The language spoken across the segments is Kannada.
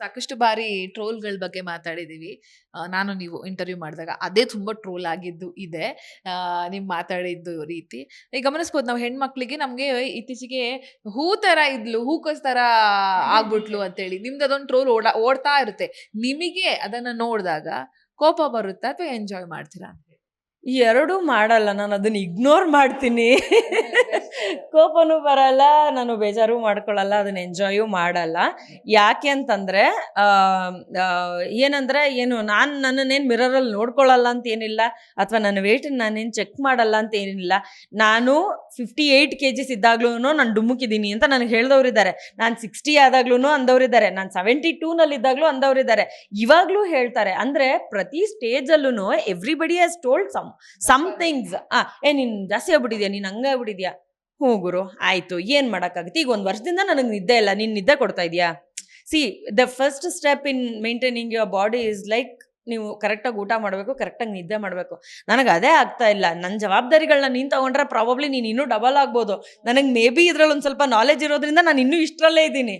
ಸಾಕಷ್ಟು ಬಾರಿ ಟ್ರೋಲ್ಗಳ ಬಗ್ಗೆ ಮಾತಾಡಿದೀವಿ. ನಾನು ನೀವು ಇಂಟರ್ವ್ಯೂ ಮಾಡಿದಾಗ ಅದೇ ತುಂಬಾ ಟ್ರೋಲ್ ಆಗಿದ್ದು ಇದೆ. ನೀವು ಮಾತಾಡಿದ್ದು ರೀತಿ. ಈಗ ಗಮನಿಸ್ಬೋದು ನಾವು ಹೆಣ್ಮಕ್ಳಿಗೆ ನಮ್ಗೆ ಇತ್ತೀಚೆಗೆ ಹೂ ತರ ಇದ್ಲು ಹೂಕೋಸ್ ತರ ಆಗ್ಬಿಟ್ಲು ಅಂತೇಳಿ ನಿಮ್ದು ಅದೊಂದು ಟ್ರೋಲ್ ಓಡಾ ಓಡ್ತಾ ಇರುತ್ತೆ. ನಿಮಗೆ ಅದನ್ನ ನೋಡಿದಾಗ ಕೋಪ ಬರುತ್ತಾ ಅಥವಾ ಎಂಜಾಯ್ ಮಾಡ್ತೀರಾ ಎರಡೂ ಮಾಡಲ್ಲ ನಾನು ಅದನ್ನ ಇಗ್ನೋರ್ ಮಾಡ್ತೀನಿ. ಕೋಪನೂ ಬರಲ್ಲ, ನಾನು ಬೇಜಾರು ಮಾಡ್ಕೊಳ್ಳಲ್ಲ ಅದನ್ನ ಎಂಜಾಯು ಮಾಡಲ್ಲ. ಯಾಕೆ ಅಂತಂದ್ರೆ ಏನಂದ್ರೆ, ಏನು, ನಾನು ನನ್ನನ್ನೇನು ಮಿರರಲ್ಲಿ ನೋಡ್ಕೊಳ್ಳಲ್ಲ ಅಂತ ಏನಿಲ್ಲ, ಅಥವಾ ನನ್ನ ವೇಟ್ ನಾನೇನು ಚೆಕ್ ಮಾಡಲ್ಲ ಅಂತ ಏನಿಲ್ಲ, ನಾನು ಫಿಫ್ಟಿ ಏಯ್ಟ್ ಕೆ ಜಿಸ್ ಇದ್ದಾಗ್ಲೂ ನಾನು ಡುಮ್ಮುಕಿದ್ದೀನಿ ಅಂತ ನನಗೆ ಹೇಳ್ದವ್ರಿದ್ದಾರೆ ನಾನು ಸಿಕ್ಸ್ಟಿ ಆದಾಗ್ಲೂ ಅಂದವ್ರಿದ್ದಾರೆ ನಾನು ಸೆವೆಂಟಿ ಟೂನಲ್ಲಿ ಅಂದವ್ರು ಅಂದವ್ರಿದ್ದಾರೆ ಇವಾಗ್ಲೂ ಹೇಳ್ತಾರೆ, ಅಂದ್ರೆ ಪ್ರತಿ ಸ್ಟೇಜಲ್ಲೂ everybody has told some somethings ಆ, ಏ, ನೀನು ಜಾಸ್ತಿ ಆಗ್ಬಿಟ್ಟಿದ್ಯಾ, ನೀನು ಹಂಗೆ ಹ್ಞೂ ಗುರು, ಆಯಿತು. ಏನು ಮಾಡೋಕ್ಕಾಗುತ್ತೆ? ಈಗ ಒಂದು ವರ್ಷದಿಂದ ನನಗೆ ನಿದ್ದೆ ಇಲ್ಲ. ನೀನು ನಿದ್ದೆ ಕೊಡ್ತಾ ಇದೆಯಾ? See the first step in maintaining your body is like ನೀವು ಕರೆಕ್ಟಾಗಿ ಊಟ ಮಾಡಬೇಕು ಕರೆಕ್ಟಾಗಿ ನಿದ್ದೆ ಮಾಡಬೇಕು. ನನಗೆ ಅದೇ ಆಗ್ತಾ ಇಲ್ಲ. ನನ್ನ ಜವಾಬ್ದಾರಿಗಳನ್ನ ನೀನು ತಗೊಂಡ್ರೆ ಪ್ರಾಬಬ್ಲಿ ನೀನು ಇನ್ನೂ ಡಬಲ್ ಆಗ್ಬೋದು. ನನಗೆ ಮೇ ಬಿ ಇದ್ರಲ್ಲಿ ಒಂದು ಸ್ವಲ್ಪ ನಾಲೆಜ್ ಇರೋದ್ರಿಂದ ನಾನು ಇನ್ನೂ ಇಷ್ಟರಲ್ಲೇ ಇದ್ದೀನಿ.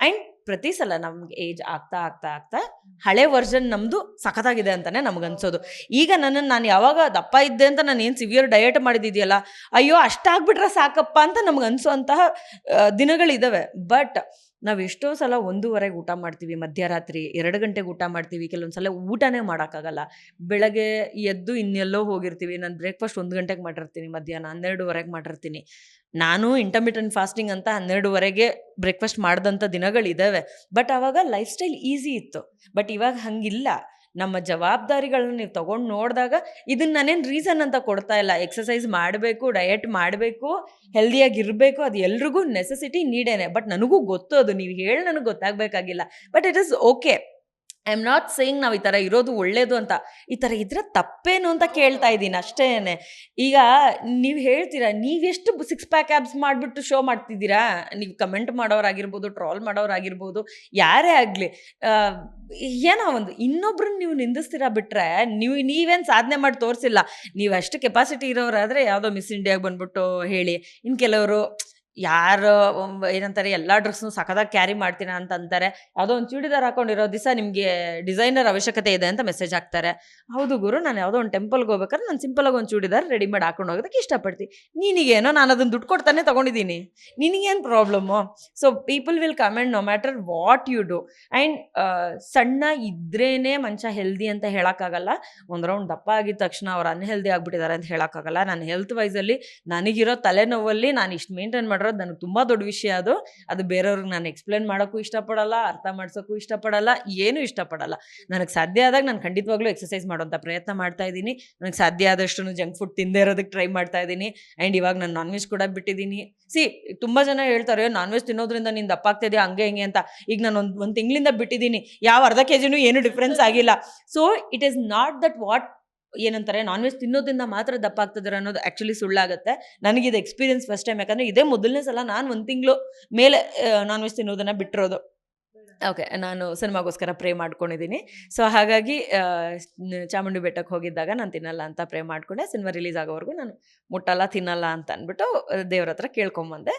ಆ್ಯಂಡ್ ಪ್ರತಿ ಸಲ ನಮ್ಗೆ ಏಜ್ ಆಗ್ತಾ ಆಗ್ತಾ ಆಗ್ತಾ ಹಳೆ ವರ್ಷನ್ ನಮ್ಮದು ಸಖತ್ತಾಗಿದೆ ಅಂತಲೇ ನಮ್ಗೆ ಅನ್ಸೋದು. ಈಗ ನನ್ನನ್ನು ನಾನು ಯಾವಾಗ ದಪ್ಪ ಇದ್ದೆ ಅಂತ ನಾನು ಏನು ಸಿವಿಯರ್ ಡಯಟ್ ಮಾಡಿದ್ದೀಯಲ್ಲ, ಅಯ್ಯೋ ಅಷ್ಟಾಗ್ಬಿಟ್ರೆ ಸಾಕಪ್ಪ ಅಂತ ನಮ್ಗೆ ಅನಿಸೋಂತಹ ದಿನಗಳಿದ್ದಾವೆ ಬಟ್ ನಾವು ಎಷ್ಟೋ ಸಲ ಒಂದೂವರೆಗೆ ಊಟ ಮಾಡ್ತೀವಿ, ಮಧ್ಯರಾತ್ರಿ ಎರಡು ಗಂಟೆಗೆ ಊಟ ಮಾಡ್ತೀವಿ, ಕೆಲವೊಂದು ಸಲ ಊಟನೇ ಮಾಡೋಕ್ಕಾಗಲ್ಲ. ಬೆಳಗ್ಗೆ ಎದ್ದು ಇನ್ನೆಲ್ಲೋ ಹೋಗಿರ್ತೀವಿ, ನಾನು ಬ್ರೇಕ್ಫಾಸ್ಟ್ ಒಂದು ಗಂಟೆಗೆ ಮಾಡಿರ್ತೀನಿ, ಮಧ್ಯಾಹ್ನ ಹನ್ನೆರಡುವರೆಗೆ ಮಾಡಿರ್ತೀನಿ. ನಾನು ಇಂಟರ್ಮಿಟೆಂಟ್ ಫಾಸ್ಟಿಂಗ್ ಅಂತ ಹನ್ನೆರಡುವರೆಗೆ ಬ್ರೇಕ್ಫಾಸ್ಟ್ ಮಾಡಿದಂಥ ದಿನಗಳಿದ್ದಾವೆ ಬಟ್ ಆವಾಗ ಲೈಫ್ ಸ್ಟೈಲ್ ಈಸಿ ಇತ್ತು. ಬಟ್ ಇವಾಗ ಹಂಗಿಲ್ಲ. ನಮ್ಮ ಜವಾಬ್ದಾರಿಗಳನ್ನ ನೀವು ತಗೊಂಡು ನೋಡಿದಾಗ ಇದನ್ನ ನಾನೇನು ರೀಸನ್ ಅಂತ ಕೊಡ್ತಾ ಇಲ್ಲ. ಎಕ್ಸಸೈಸ್ ಮಾಡಬೇಕು ಡಯಟ್ ಮಾಡಬೇಕು ಹೆಲ್ದಿಯಾಗಿರಬೇಕು ಅದು ಎಲ್ರಿಗೂ ನೆಸೆಸಿಟಿ ನೀಡೇನೆ. ಬಟ್ ನನಗೂ ಗೊತ್ತು ಅದು. ನೀವು ಹೇಳಿ, ನನಗೆ ಗೊತ್ತಾಗಬೇಕಾಗಿಲ್ಲ. But it is okay I am not saying ನಾವು ಈ ಥರ ಇರೋದು ಒಳ್ಳೇದು ಅಂತ. ಈ ಥರ ಇದ್ರೆ ತಪ್ಪೇನು ಅಂತ ಕೇಳ್ತಾ ಇದ್ದೀನಿ ಅಷ್ಟೇನೆ. ಈಗ ನೀವು ಹೇಳ್ತೀರಾ ನೀವೆಷ್ಟು ಸಿಕ್ಸ್ ಪ್ಯಾಕ್ ಆ್ಯಬ್ಸ್ ಮಾಡಿಬಿಟ್ಟು ಶೋ ಮಾಡ್ತಿದ್ದೀರಾ? ನೀವು ಕಮೆಂಟ್ ಮಾಡೋರಾಗಿರ್ಬೋದು ಟ್ರಾಲ್ ಮಾಡೋರಾಗಿರ್ಬೋದು, ಯಾರೇ ಆಗಲಿ. ಏನೋ ಒಂದು ಇನ್ನೊಬ್ರನ್ನ ನೀವು ನಿಂದಿಸ್ತೀರಾ ಬಿಟ್ರೆ ನೀವು ನೀವೇನು ಸಾಧನೆ ಮಾಡಿ ತೋರಿಸಿಲ್ಲ. ನೀವು ಅಷ್ಟು ಕೆಪಾಸಿಟಿ ಇರೋರಾದರೆ ಯಾವುದೋ ಮಿಸ್ ಇಂಡಿಯಾಗೆ ಬಂದ್ಬಿಟ್ಟು ಹೇಳಿ. ಇನ್ನು ಕೆಲವರು ಯಾರು ಏನಂತಾರೆ, ಎಲ್ಲ ಡ್ರೆಸ್ನು ಸಖತ್ತಾಗಿ ಕ್ಯಾರಿ ಮಾಡ್ತೀರಾ ಅಂತ ಅಂತಾರೆ. ಯಾವುದೋ ಒಂದು ಚೂಡಿದಾರ್ ಹಾಕೊಂಡಿರೋ ದಿವಸ ನಿಮಗೆ ಡಿಸೈನರ್ ಅವಶ್ಯಕತೆ ಇದೆ ಅಂತ ಮೆಸೇಜ್ ಹಾಕ್ತಾರೆ. ಹೌದು ಗುರು, ನಾನು ಯಾವುದೋ ಒಂದು ಟೆಂಪಲ್ಗೆ ಹೋಗ್ಬೇಕಾದ್ರೆ ನಾನು ಸಿಂಪಲಾಗಿ ಒಂದು ಚೂಡಿದಾರ್ ರೆಡಿಮೇಡ್ ಹಾಕೊಂಡು ಹೋಗೋದಕ್ಕೆ ಇಷ್ಟಪಡ್ತೀನಿ ನಿನಗೇನೋ ನಾನು ಅದನ್ನು ದುಡ್ಡು ಕೊಡ್ತಾನೆ ತೊಗೊಂಡಿದ್ದೀನಿ. ನಿನಗೇನು problem so people will comment no matter what you do and ಸಣ್ಣ ಇದ್ರೇನೆ ಮನುಷ್ಯ ಹೆಲ್ದಿ ಅಂತ ಹೇಳೋಕ್ಕಾಗಲ್ಲ. ಒಂದು ರೌಂಡ್ ದಪ್ಪ ಆಗಿದ ತಕ್ಷಣ ಅವ್ರು ಅನ್ಹೆಲ್ದಿ ಆಗಿಬಿಟ್ಟಿದ್ದಾರೆ ಅಂತ ಹೇಳೋಕ್ಕಾಗಲ್ಲ. ನಾನು ಹೆಲ್ತ್ ವೈಸಲ್ಲಿ ನನಗಿರೋ ತಲೆನೋವಲ್ಲಿ ನಾನು ಇಷ್ಟು ಮೇಂಟೈನ್ ಮಾಡಿರೋದು ನನಗೆ ತುಂಬ ದೊಡ್ಡ ವಿಷಯ ಅದು. ಅದು ಬೇರೆಯವ್ರಿಗೆ ನಾನು ಎಕ್ಸ್ಪ್ಲೇನ್ ಮಾಡೋಕ್ಕೂ ಇಷ್ಟಪಡಲ್ಲ, ಅರ್ಥ ಮಾಡ್ಸೋಕ್ಕೂ ಇಷ್ಟಪಡಲ್ಲ, ಏನೂ ಇಷ್ಟಪಡಲ್ಲ. ನನಗೆ ಸಾಧ್ಯ ಆದಾಗ ನಾನು ಖಂಡಿತವಾಗ್ಲೂ ಎಕ್ಸಸೈಸ್ ಮಾಡೋಂಥ ಪ್ರಯತ್ನ ಮಾಡ್ತಾ ಇದ್ದೀನಿ. ನನಗೆ ಸಾಧ್ಯ ಆದಷ್ಟು ಜಂಕ್ ಫುಡ್ ತಿಂದೇ ಇರೋದಕ್ಕೆ ಟ್ರೈ ಮಾಡ್ತಾ ಇದ್ದೀನಿ. ಆ್ಯಂಡ್ ಇವಾಗ ನಾನು ನಾನ್ ವೆಜ್ ಕೂಡ ಬಿಟ್ಟಿದ್ದೀನಿ. ಸಿ ತುಂಬ ಜನ ಹೇಳ್ತಾರೆ ನಾನ್ ವೆಜ್ ತಿನ್ನೋದ್ರಿಂದ ನೀನು ದಪ್ಪ ಆಗ್ತಿದ್ಯಾ ಹಂಗೆ ಹಿಂಗೆ ಅಂತ. ಈಗ ನಾನು ಒಂದು ಒಂದು ತಿಂಗಳಿಂದ ಬಿಟ್ಟಿದ್ದೀನಿ. ಯಾವ ಅರ್ಧ ಕೆ ಜಿನೂ ಏನು ಡಿಫ್ರೆನ್ಸ್ ಆಗಿಲ್ಲ. So it is not that what ಏನಂತಾರೆ ನಾನ್ ವೆಜ್ ತಿನ್ನೋದ್ರಿಂದ ಮಾತ್ರ ದಪ್ಪ ಆಗ್ತಿದ್ದಾರೆ ಅನ್ನೋದು ಆ್ಯಕ್ಚುಲಿ ಸುಳ್ಳಾಗುತ್ತೆ. ಇದು ಎಕ್ಸ್ಪೀರಿಯನ್ಸ್ ಫಸ್ಟ್ ಟೈಮ್ ಯಾಕಂದರೆ ಇದೇ ಮೊದಲನೇ ಸಲ ನಾನು ಒಂದು ತಿಂಗಳು ಮೇಲೆ ನಾನ್ ವೆಜ್ ತಿನ್ನೋದನ್ನು ಬಿಟ್ಟಿರೋದು. ಓಕೆ ನಾನು ಸಿನಿಮಾಗೋಸ್ಕರ ಪ್ರೇ ಮಾಡ್ಕೊಂಡಿದ್ದೀನಿ ಸೊ ಹಾಗಾಗಿ ಚಾಮುಂಡಿ ಬೆಟ್ಟಕ್ಕೆ ಹೋಗಿದ್ದಾಗ ನಾನು ತಿನ್ನಲ್ಲ ಅಂತ ಪ್ರೇ ಮಾಡಿಕೊಂಡೆ. ಸಿನಿಮಾ ರಿಲೀಸ್ ಆಗೋವರೆಗೂ ನಾನು ಮುಟ್ಟಲ್ಲ, ತಿನ್ನಲ್ಲ ಅಂತ ಅಂದ್ಬಿಟ್ಟು, ದೇವ್ರ ಹತ್ರ ಕೇಳ್ಕೊಂಬಂದೆ.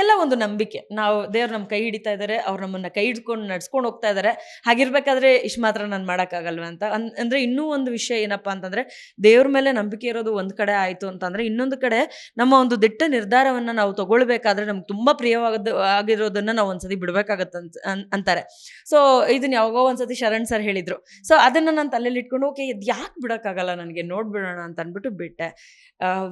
ಎಲ್ಲ ಒಂದು ನಂಬಿಕೆ. ನಾವು ದೇವ್ರು ನಮ್ಮ ಕೈ ಹಿಡಿತಾ ಇದ್ದಾರೆ ಅವ್ರು ನಮ್ಮನ್ನು ಕೈ ಹಿಡ್ಕೊಂಡು ನಡ್ಸ್ಕೊಂಡು ಹೋಗ್ತಾ ಇದ್ದಾರೆ ಹಾಗಿರ್ಬೇಕಾದ್ರೆ ಇಷ್ಟು ಮಾತ್ರ ನಾನು ಮಾಡೋಕ್ಕಾಗಲ್ವ ಅಂತ. ಅನ್, ಅಂದರೆ ಇನ್ನೂ ಒಂದು ವಿಷಯ ಏನಪ್ಪ ಅಂತಂದರೆ, ದೇವ್ರ ಮೇಲೆ ನಂಬಿಕೆ ಇರೋದು ಒಂದು ಕಡೆ ಆಯಿತು ಅಂತಂದರೆ, ಇನ್ನೊಂದು ಕಡೆ ನಮ್ಮ ಒಂದು ದಿಟ್ಟ ನಿರ್ಧಾರವನ್ನು ನಾವು ತಗೊಳ್ಬೇಕಾದ್ರೆ ನಮ್ಗೆ ತುಂಬ ಪ್ರಿಯವಾದ ಆಗಿರೋದನ್ನು ನಾವು ಒಂದ್ಸತಿ ಬಿಡಬೇಕಾಗತ್ತೆ ಅಂತ ಅಂತಾರೆ. ಸೊ ಇದನ್ನ ಯಾವಾಗೋ ಒಂದ್ಸತಿ ಶರಣ್ ಸರ್ ಹೇಳಿದರು. ಸೊ ಅದನ್ನು ನಾನು ತಲೆಯಲ್ಲಿ ಇಟ್ಕೊಂಡು, ಓಕೆ, ಇದು ಯಾಕೆ ಬಿಡೋಕ್ಕಾಗಲ್ಲ ನನಗೆ? ನೋಡ್ಬಿಡೋಣ ಅಂತ ಅಂದ್ಬಿಟ್ಟು ಬಿಟ್ಟೆ.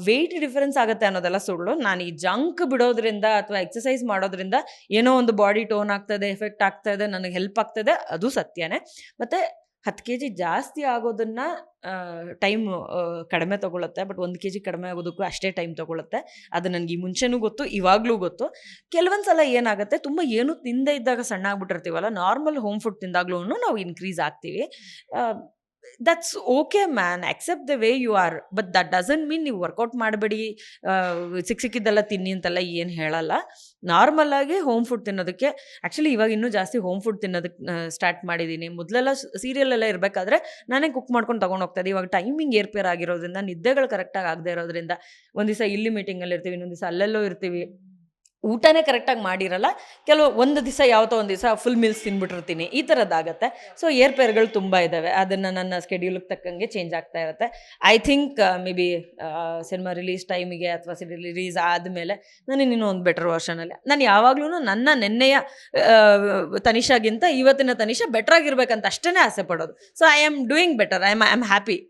ವೆಯ್ಟ್ ಡಿಫರೆನ್ಸ್ ಆಗುತ್ತೆ ಅನ್ನೋದೆಲ್ಲ ಸುಳ್ಳು. ನಾನು ಈ ಜಂಕ್ ಬಿಡೋದ್ರಿಂದ ಅಥವಾ ಎಕ್ಸಸೈಸ್ ಮಾಡೋದ್ರಿಂದ ಏನೋ ಒಂದು ಬಾಡಿ ಟೋನ್ ಆಗ್ತದೆ ಎಫೆಕ್ಟ್ ಆಗ್ತಾ ಇದೆ, ನನಗೆ ಹೆಲ್ಪ್ ಆಗ್ತದೆ, ಅದು ಸತ್ಯನೇ. ಮತ್ತು ಹತ್ತು ಕೆ ಜಿ ಜಾಸ್ತಿ ಆಗೋದನ್ನು ಟೈಮ್ ಕಡಿಮೆ ತೊಗೊಳುತ್ತೆ. ಬಟ್ ಒಂದು ಕೆ ಜಿ ಕಡಿಮೆ ಆಗೋದಕ್ಕೂ ಅಷ್ಟೇ ಟೈಮ್ ತಗೊಳ್ಳುತ್ತೆ ಅದು ನನಗೆ ಈ ಮುಂಚೆನೂ ಗೊತ್ತು, ಇವಾಗಲೂ ಗೊತ್ತು. ಕೆಲವೊಂದು ಸಲ ಏನಾಗುತ್ತೆ, ತುಂಬ ಏನು ತಿಂದೇ ಇದ್ದಾಗ ಸಣ್ಣ ಆಗ್ಬಿಟ್ಟಿರ್ತೀವಲ್ಲ ನಾರ್ಮಲ್ ಹೋಮ್ ಫುಡ್ ತಿಂದಾಗ್ಲೂ ನಾವು ಇನ್ಕ್ರೀಸ್ ಆಗ್ತೀವಿ. That's okay man accept the way you are but that doesn't mean ನೀವು ವರ್ಕೌಟ್ ಮಾಡಬೇಡಿ. ಸಿಕ್ ಸಿಕ್ಕಿದ್ದೆಲ್ಲ ತಿನ್ನಿ ಅಂತೆಲ್ಲ ಏನು ಹೇಳಲ್ಲ. ನಾರ್ಮಲ್ ಆಗಿ ಹೋಮ್ ಫುಡ್ ತಿನ್ನೋದಕ್ಕೆ ಆ್ಯಕ್ಚುಲಿ ಇವಾಗ ಇನ್ನೂ ಜಾಸ್ತಿ ಹೋಮ್ ಫುಡ್ ತಿನ್ನೋದಕ್ಕೆ ಸ್ಟಾರ್ಟ್ ಮಾಡಿದ್ದೀನಿ. ಮೊದಲೆಲ್ಲ ಸೀರಿಯಲ್ ಎಲ್ಲ ಇರಬೇಕಾದ್ರೆ ನಾನೇ ಕುಕ್ ಮಾಡ್ಕೊಂಡು ತೊಗೊಂಡು ಹೋಗ್ತಾ ಇದ್ದೆ. ಇವಾಗ ಟೈಮಿಂಗ್ ಏರ್ಪೇರ್ ಆಗಿರೋದ್ರಿಂದ ನಿದ್ದೆಗಳು ಕರೆಕ್ಟಾಗಿ ಆಗದೆ ಇರೋದ್ರಿಂದ, ಒಂದು ದಿವಸ ಇಲ್ಲಿ ಮೀಟಿಂಗಲ್ಲಿ ಇರ್ತೀವಿ ಇನ್ನೊಂದು ದಿವಸ ಅಲ್ಲೆಲ್ಲೋ ಇರ್ತೀವಿ. ಊಟನೇ ಕರೆಕ್ಟಾಗಿ ಮಾಡಿರಲ್ಲ. ಕೆಲವು ಒಂದು ದಿವಸ ಯಾವತ್ತೋ ಒಂದು ದಿವಸ ಫುಲ್ ಮೀಲ್ಸ್ ತಿನ್ಬಿಟ್ಟಿರ್ತೀನಿ. ಈ ಥರದ್ದಾಗತ್ತೆ ಸೊ ಏರ್ಪೇರ್ಗಳು ತುಂಬ ಇದ್ದಾವೆ ಅದನ್ನು ನನ್ನ ಸ್ಕೆಡ್ಯೂಲ್ಗೆ ತಕ್ಕಂಗೆ ಚೇಂಜ್ ಆಗ್ತಾ ಇರುತ್ತೆ. I think maybe cinema release ಟೈಮಿಗೆ ಅಥವಾ ರಿಲೀಸ್ ಆದಮೇಲೆ ನಾನು ಇನ್ನೂ ಒಂದು ಬೆಟರ್ ವರ್ಷನಲ್ಲಿ ನಾನು ಯಾವಾಗಲೂ ನನ್ನ ನೆನ್ನೆಯ ತನಿಷಾಗಿಂತ ಇವತ್ತಿನ ತನಿಷಾ ಬೆಟರ್ ಆಗಿರ್ಬೇಕಂತ ಅಷ್ಟೇ ಆಸೆ ಪಡೋದು. So I am doing better I am I am happy